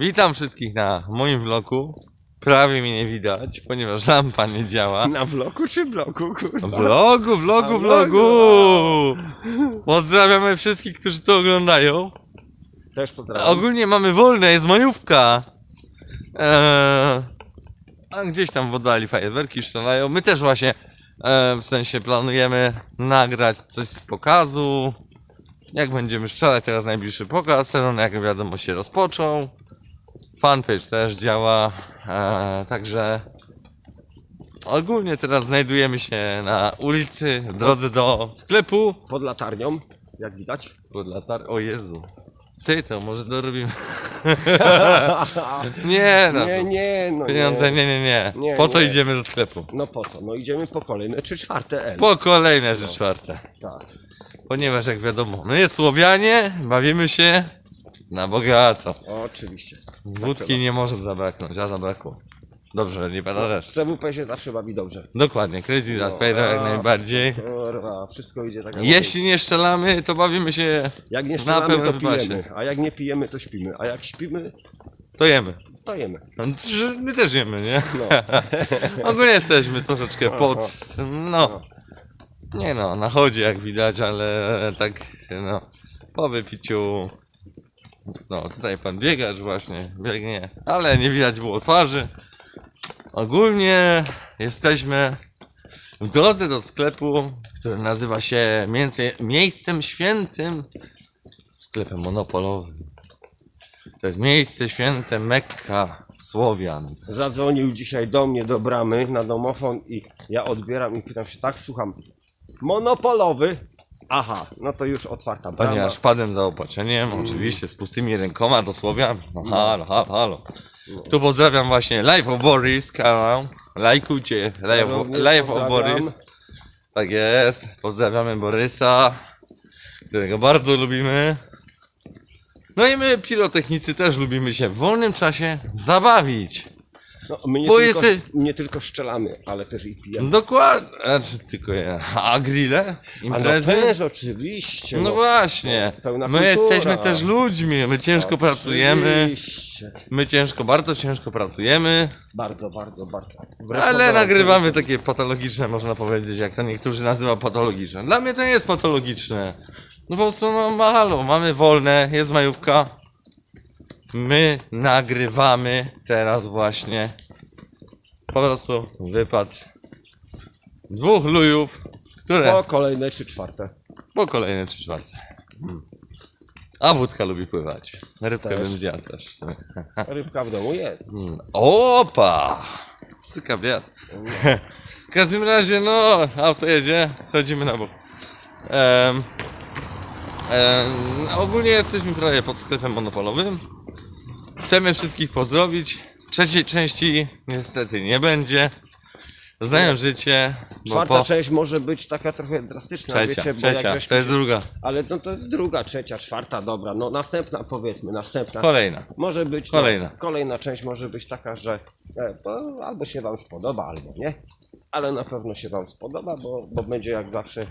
Witam wszystkich na moim vlogu. Prawie mnie nie widać, ponieważ lampa nie działa. Na vlogu czy bloku, kurwa? Vlogu, vlogu, A, vlogu! vlogu, Pozdrawiamy wszystkich, którzy to oglądają. Też pozdrawiam. Ogólnie mamy wolne, jest majówka. Eee, a gdzieś tam w oddali fajerwerki strzelają. My też właśnie, e, w sensie planujemy nagrać coś z pokazu. Jak będziemy strzelać, teraz najbliższy pokaz. Sezon, jak wiadomo, się rozpoczął. Fanpage też działa. E, także ogólnie teraz znajdujemy się na ulicy, w drodze do sklepu. Pod latarnią, jak widać. Pod latar... O Jezu. Ty to może dorobimy. Nie no. nie, nie, no Pieniądze, nie. nie, nie, nie. Po co nie. idziemy do sklepu? No po co? No idziemy po kolejne czy czwarte L. Po kolejne rzecz czwarte. Tak. Ponieważ jak wiadomo, my Słowianie bawimy się na bogato. Oczywiście. Wódki nie może zabraknąć, a zabrakło. Dobrze, nie pada też. CWP się zawsze bawi dobrze. Dokładnie, Crazy No, Rat Pyro jak raz, najbardziej. Kurwa, wszystko idzie tak jak Jeśli nie szczelamy, to bawimy się, Jak nie na strzelamy, to pełnym pasie. pijemy. A jak nie pijemy, to śpimy. A jak śpimy, to jemy. to jemy. No, że My też jemy, nie? No. Ogólnie jesteśmy troszeczkę pod. No. No. Nie no, na chodzie jak widać, ale tak no. Po wypiciu. No, tutaj pan biegacz właśnie biegnie, ale nie widać było twarzy. Ogólnie jesteśmy w drodze do sklepu, który nazywa się między, Miejscem Świętym sklepem monopolowym. To jest miejsce święte Mekka Słowian. Zadzwonił dzisiaj do mnie do bramy na domofon i ja odbieram i pytam się, tak słucham, monopolowy? Aha, no to już otwarta brama. Ponieważ wpadłem za opłaczeniem, oczywiście z pustymi rękoma do Słowian. No halo, halo, halo. Tu pozdrawiam właśnie Life of Boris kanał. Lajkujcie Life, of, Life of pozdrawiam. Boris. Tak jest. Pozdrawiamy Borysa, którego bardzo lubimy. No i my, pirotechnicy, też lubimy się w wolnym czasie zabawić. No, my nie, Bo tylko, jesteś- nie tylko strzelamy, ale też i pijemy. Dokładnie. Znaczy tylko ja. A grille? A no Imprezy? też oczywiście. No właśnie. pełna My kultura. jesteśmy też ludźmi. My ciężko pracujemy. Oczywiście. My ciężko, bardzo ciężko pracujemy, Bardzo, bardzo, bardzo. Wbrew ale pozorom, nagrywamy takie patologiczne, można powiedzieć, jak to niektórzy nazywają patologiczne. Dla mnie to nie jest patologiczne. No po prostu, no halo, mamy wolne, jest majówka. My nagrywamy teraz właśnie. Po prostu wypad dwóch lujów, które Po kolejne czy czwarte. po kolejne trzy czwarte. A wódka lubi pływać. Rybkę Też. bym zjadł też. Rybka w domu jest. Mm, Opa! Syka wiatr. W każdym razie, no, auto jedzie, schodzimy na bok. Em, em, ogólnie jesteśmy prawie pod sklepem monopolowym. Chcemy wszystkich pozdrowić. Trzeciej części niestety nie będzie. Znają życie. Bo Czwarta po... część może być taka trochę drastyczna, Trzecia, wiecie, bo jak trzecia, żeśmy to jest się- druga. Ale no to druga, trzecia, czwarta, dobra. No następna powiedzmy, następna. Kolejna. Może być Kolejna. No, kolejna część może być taka, że e, albo się wam spodoba, albo nie. Ale na pewno się wam spodoba, bo, bo będzie jak zawsze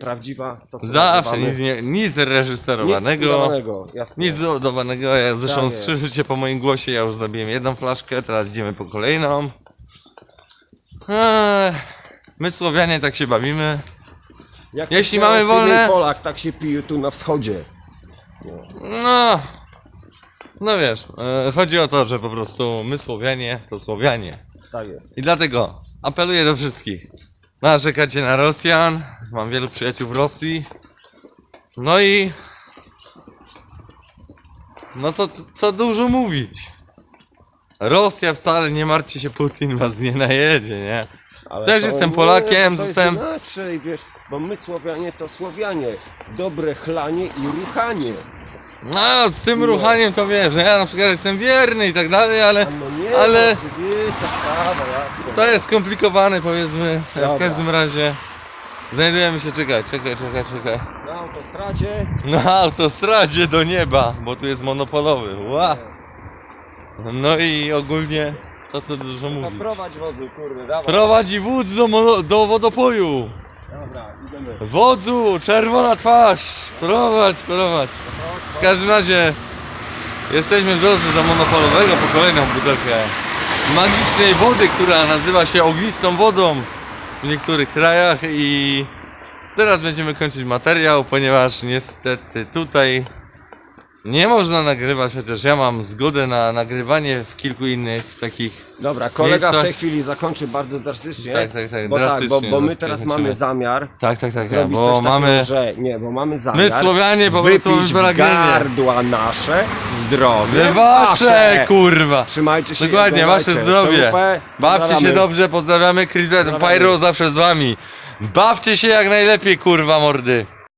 prawdziwa to co Zawsze nic, nie, nic Nic reżyserowanego. udawanego, jasne. Nic ja zresztą Tak jest. słyszycie po moim głosie, ja już zabiłem jedną flaszkę, teraz idziemy po kolejną. Eee, my Słowianie tak się bawimy. Jak Jeśli to mamy Sylwia wolne- Polak, tak się pije tu na wschodzie. No. No, no wiesz, e, chodzi o to, że po prostu my Słowianie to Słowianie. Tak jest. I dlatego apeluję do wszystkich. Narzekacie na Rosjan, mam wielu przyjaciół w Rosji. No i... No co, co dużo mówić. Rosja wcale, nie martwcie się, Putin was nie najedzie, nie? Ale Też to jestem nie, Polakiem, to jest zostałem- inaczej, wiesz, bo my Słowianie to Słowianie. Dobre chlanie i ruchanie. No, z tym No. ruchaniem to wiesz, że ja na przykład jestem wierny i tak dalej, ale no nie, Ale- no, oczywista sprawa, jasne. to jest skomplikowane powiedzmy. W Dobra. każdym razie znajdujemy się, czekaj, czekaj, czekaj, czekaj. Na autostradzie. Na autostradzie do nieba, bo tu jest monopolowy. Ła. No i ogólnie, co tu dużo No mówić. prowadź wozu, kurde, dawaj. Prowadzi wódz do, mono, do wodopoju. Wodzu, czerwona twarz. Prowadź, prowadź. W każdym razie Jesteśmy w drodze do monopolowego po kolejną butelkę magicznej wody, która nazywa się ognistą wodą w niektórych krajach i teraz będziemy kończyć materiał, ponieważ niestety tutaj nie można nagrywać, chociaż ja mam zgodę na nagrywanie w kilku innych takich Dobra, kolega w Miejscach- tej chwili zakończy bardzo drastycznie. Tak, tak, tak, Bo, tak, bo, bo my teraz kończymy. mamy zamiar tak, tak, tak, zrobić bo coś takiego, mamy że nie, bo mamy zamiar my Słowianie po prostu mamy w gardła nasze zdrowie Wy wasze kurwa! Trzymajcie się Dokładnie, wasze zdrowie. CUP, Bawcie się dobrze, pozdrawiamy Pozdrawiamy. Pyro zawsze z wami. Bawcie się jak najlepiej, kurwa mordy.